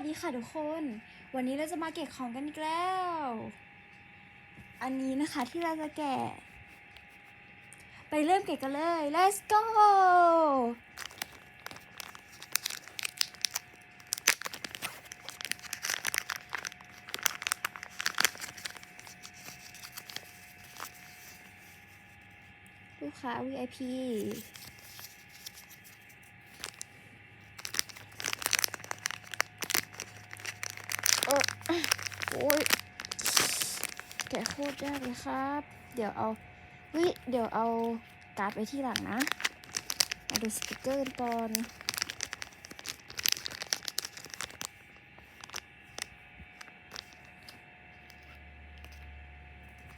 วัสดีค่ะทุกคน วันนี้เราจะมาแกะของกันอีกแล้ว อันนี้นะคะที่เราจะแกะ ไปเริ่มแกะกันเลย let's go ลูกค้า VIP เออโอ้ยแกะโคตรยากเลยครับ เดี๋ยวเอาวิเดี๋ยวเอาการ์ดไว้ที่หลังนะมาดูสติกเกอร์ก่อน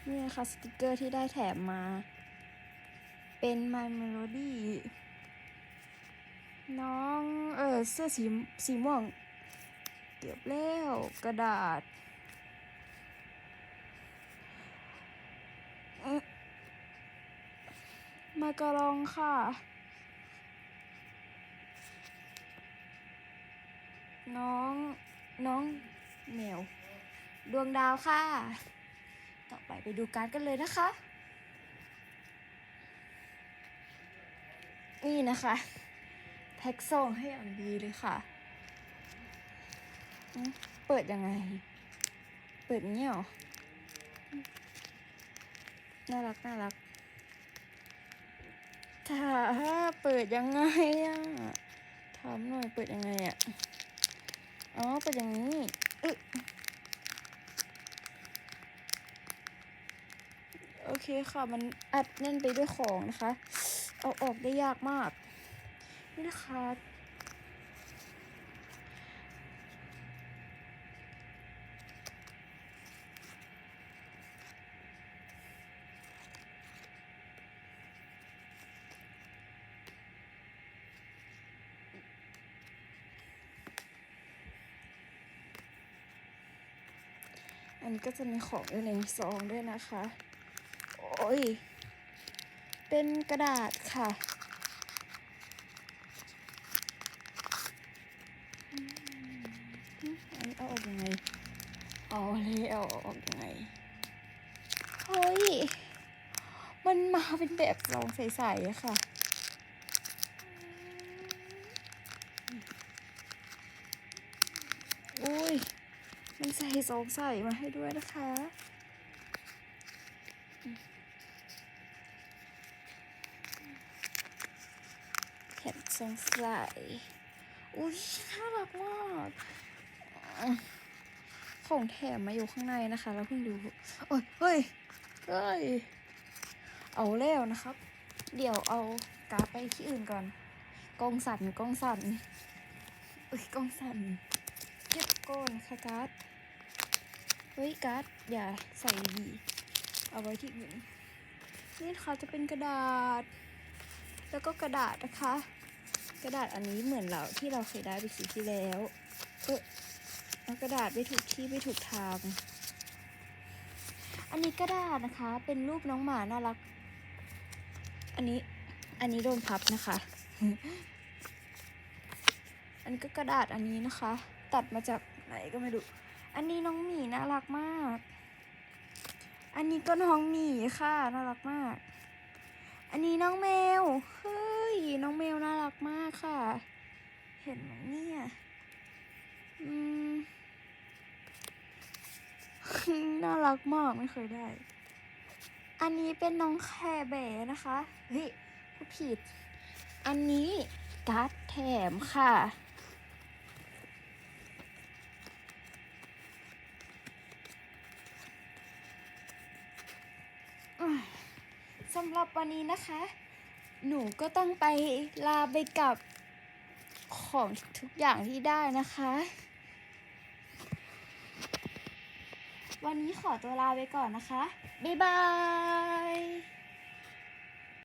นี่นะคะสติกเกอร์ที่ได้แถมมา เป็น My Melody น้อง เออเสื้อสีสีม่วง เก็บแล้วกระดาษอื้อ มากระลองค่ะน้องน้องแมวดวงดาวค่ะ ต่อไปไปดูการ์ดกันเลยนะคะ นี่นะคะ แพ็กส่งให้อย่างดีเลยค่ะ เปิดยังไง เปิดเงี้ยหรอน่ารัก น่ารัก ถ้าเปิดยังไงอะถามหน่อยเปิดยังไงอะ อ๋อ เปิดอย่างนี้อึโอเคค่ะ มันอัดแน่นไปด้วยของนะคะ เอาออกได้ยากมาก นี่นะคะันก็จะมีของอยู่ในซองด้วยนะคะ โอ้ย เป็นกระดาษค่ะ อันนี้เอาออกยังไงเอาเลยเอาออกยังไง เฮ้ย มันมาเป็นแบบซองใสๆอะค่ะอุ้ย มันใส่ซองใส่มาให้ด้วยนะคะแถมซองใส่อุ้ยน่ารักมากของแถมมาอยู่ข้างในนะคะแล้วเพิ่งดูโอ้ยเฮ้ยเฮ้ย เอาแล้วนะครับ เดี๋ยวเอากาไปที่อื่นก่อนกล้องสั่นกล้องสั่นอุ้ยกล้องสั่นเก็บก้อนนะคะการ์ด ฮ้ยการ์ดอย่าใส่ดี เอาไว้ที่อื่นนี่ค่ะจะเป็นกระดาษ แล้วก็กระดาษนะคะ กระดาษอันนี้เหมือนเราที่เราเคยได้ไปสีที่แล้วเออเอากระดาษไม่ถูกที่ไม่ถูกทาง อันนี้กระดาษนะคะ เป็นรูปน้องหมาน่ารัก อันนี้อันนี้โดนพับนะคะ อันนี้ก็กระดาษอันนี้นะคะ ตัดมาจากไหนก็ไม่รู้ อันนี้น้องหมีน่ารักมาก อันนี้ก็น้องหมีค่ะน่ารักมาก อันนี้น้องแมว เฮ้ย น้องแมวน่ารักมากค่ะ เห็นไหมเนี่ย อืม น่ารักมากไม่เคยได้ อันนี้เป็นน้องแคร์แบนะคะ เฮ้ยพูดผิด อันนี้การ์ดแถมค่ะ อะ สำหรับวันนี้นะคะ หนูก็ต้องไปลาไปกับของทุกอย่างที่ได้นะคะ วันนี้ขอตัวลาไปก่อนนะคะ บ๊ายบาย